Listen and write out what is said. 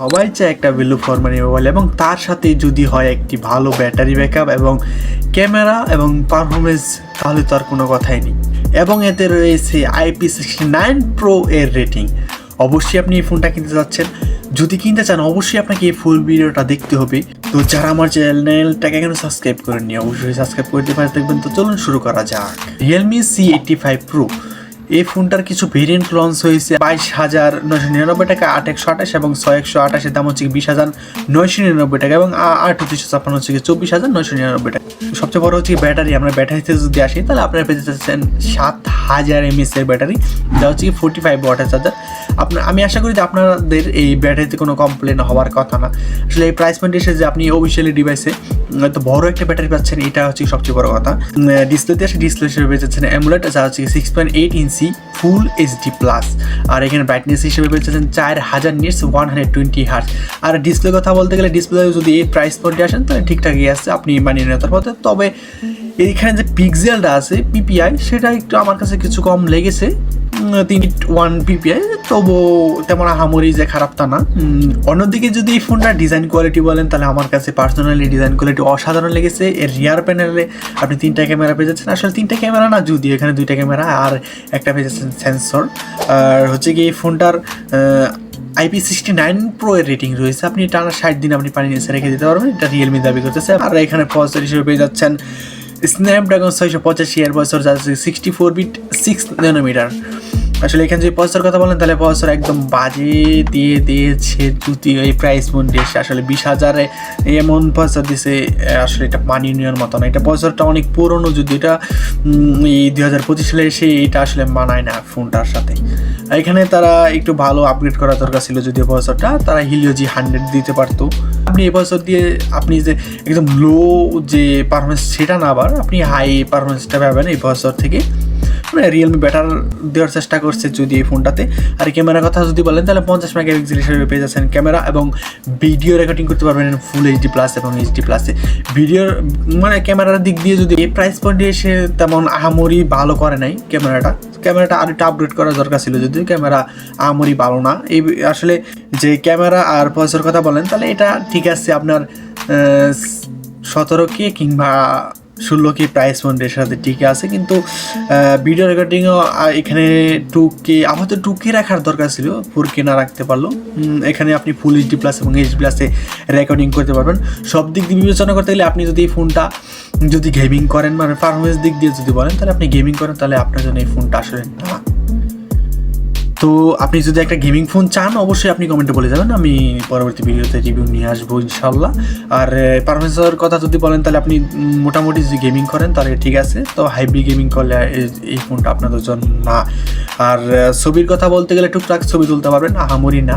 সবাই চায় একটা ভ্যালু ফর মানি মোবাইল এবং তার সাথে যদি হয় একটি ভালো ব্যাটারি ব্যাকআপ এবং ক্যামেরা এবং পারফরমেন্স তাহলে তো আর কোনো কথাই নেই। এবং এতে রয়েছে আইপি সিক্সটি নাইন প্রো এর রেটিং অবশ্যই আপনি এই ফোনটা কিনতে যাচ্ছেন। যদি কিনতে চান, অবশ্যই আপনাকে এই ফুল ভিডিওটা দেখতে হবে। তো যারা আমার চ্যানেলটাকে এখনও সাবস্ক্রাইব করেননি, অবশ্যই সাবস্ক্রাইব করতে পারে দেখবেন তো চলুন শুরু করা যাক। Realme C eighty five pro এই ফোনটার কিছু ভেরিয়েন্ট লঞ্চ হয়েছে বাইশ হাজার নয়শো নিরানব্বই টাকা, আট একশো আঠাশ এবং ছয় একশো আঠাশের দাম হচ্ছে বিশ হাজার নয়শো নিরানব্বই টাকা এবং আট দুশো ছাপ্পান্ন হচ্ছে চব্বিশ হাজার নয়শো নিরানব্বই টাকা। সবচেয়ে বড় হচ্ছে ব্যাটারি। আমরা ব্যাটারিতে যদি আসি, তাহলে আপনারা পেতে চাচ্ছেন সাত হাজার এমএস এর ব্যাটারি। যা হচ্ছে ফোর্টি ফাইভ ওয়াটার চার্জার আপনার, আমি আশা করি যে আপনাদের এই ব্যাটারিতে কোনো কমপ্লেন হওয়ার কথা না। আসলে এই প্রাইস পয়েন্ট এসে যে আপনি অফিসিয়ালি ডিভাইসে তো বড় একটা ব্যাটারি পাচ্ছেন, এটা হচ্ছে সবচেয়ে বড় কথা। ডিসপ্লেতে আসে ডিসপ্লে হিসেবে পেয়ে যাচ্ছেন অ্যামুলেট যা হচ্ছে six point eight inch full HD plus আর এখানে ব্রাইটনেস হিসেবে পেয়ে যাচ্ছেন চার হাজার nits one hundred twenty hertz আর ডিসপ্লে কথা বলতে গেলে ডিসপ্লে যদি এই প্রাইস পয়েন্টে আসেন, তাহলে ঠিকঠাকই আসছে আপনি মানিয়ে নিতে পথে তবে এইখানে যে পিক্সেলটা আছে পিপিআই সেটা একটু আমার কাছে কিছু কম লেগেছে। তিন ওয়ান পিপিআই তবু তেমন আহামরি যে খারাপ তা না। অন্যদিকে যদি এই ফোনটা ডিজাইন কোয়ালিটি বলেন, তাহলে আমার কাছে পার্সোনালি ডিজাইন কোয়ালিটি অসাধারণ লেগেছে। এর রিয়ার প্যানেলে আপনি তিনটা ক্যামেরা পেয়ে যাচ্ছেন। আসলে তিনটা ক্যামেরা না যদি এখানে দুইটা ক্যামেরা আর একটা পেয়ে যাচ্ছেন সেন্সর আর হচ্ছে কি এই ফোনটার আইপি সিক্সটি নাইন প্রো এর রেটিং রয়েছে। আপনি টানা ষাট দিন আপনি পানি নিচে রেখে দিতে পারবেন। এটা রিয়েলমি দাবি করতেছে। আর এখানে প্রসেসর হিসেবে পেয়ে যাচ্ছেন স্ন্যাপড্রাগন ছয়শো পঁচাশি এর বছর যাচ্ছে sixty four bit six nanometre আসলে এখানে যদি প্রসেসর কথা বলেন, তাহলে প্রসেসর একদম বাজে দিয়ে দিয়েছে জুতি এই প্রাইস মধ্যে এসে আসলে বিশ হাজারে এমন প্রসেসর দিছে আসলে এটা মানিয়ে নেওয়ার মতো না। এটা প্রসেসরটা অনেক পুরনো, যদি এটা এই দুই হাজার পঁচিশ সালে এসে এটা আসলে মানায় না ফোনটার সাথে। এখানে তারা একটু ভালো আপগ্রেড করা দরকার ছিল যদিও প্রসেসরটা তারা হিলিও জি হান্ড্রেড দিতে পারতো। আপনি এই বছর দিয়ে আপনি যে একদম লো যে পারফরমেন্স সেটা না আবার আপনি হাই পারফরমেন্সটা পাবেন এই বছর থেকে। মানে রিয়েলমি ব্যাটার দেওয়ার চেষ্টা করছে যদি এই ফোনটাতে আর ক্যামেরার কথা যদি বলেন, তাহলে পঞ্চাশ মেগাপিক্সেল হিসেবে পেয়ে যাচ্ছেন ক্যামেরা এবং ভিডিও রেকর্ডিং করতে পারবেন ফুল এইচডি প্লাস এবং এইচডি প্লাসে ভিডিওর মানে ক্যামেরার দিক দিয়ে যদি এই প্রাইস পয়েন্টে এসে তেমন আহামরি ভালো করে নাই ক্যামেরাটা ক্যামেরাটা আর একটু আপগ্রেড করার দরকার ছিল যদিও ক্যামেরা আহামরি ভালো না। এই আসলে যে ক্যামেরা আর প্রসেসর কথা বলেন, তাহলে এটা ঠিক আছে আপনার সতেরো কে কিংবা ষোলো কে প্রাইস পয়েন্টের সাথে টিকে আছে, কিন্তু ভিডিও রেকর্ডিংও এখানে টু কে আমাদের টু কে রাখার দরকার ছিল ফোর কে না রাখতে পারল এখানে আপনি ফুল এইচডি প্লাস এবং এইচডি প্লাসে রেকর্ডিং করতে পারবেন। সব দিক দিয়ে বিবেচনা করতে গেলে আপনি যদি এই ফোনটা যদি গেমিং করেন মানে পারফরমেন্স দিক দিয়ে যদি বলেন, তাহলে আপনি গেমিং করেন, তাহলে আপনার জন্য এই ফোনটা আসলে না। তো আপনি যদি একটা গেমিং ফোন চান, অবশ্যই আপনি কমেন্টে বলে যাবেন। আমি পরবর্তী ভিডিওতে রিভিউ নিয়ে আসব ইনশাল্লাহ আর পারফরমেন্সের কথা যদি বলেন, তাহলে আপনি মোটামুটি যদি গেমিং করেন, তাহলে ঠিক আছে। তো হাইব্রি গেমিং করলে এই- এই ফোনটা আপনাদের জন্য না। আর ছবির কথা বলতে গেলে টুকটাক ছবি তুলতে পারবেন, আহামরি না।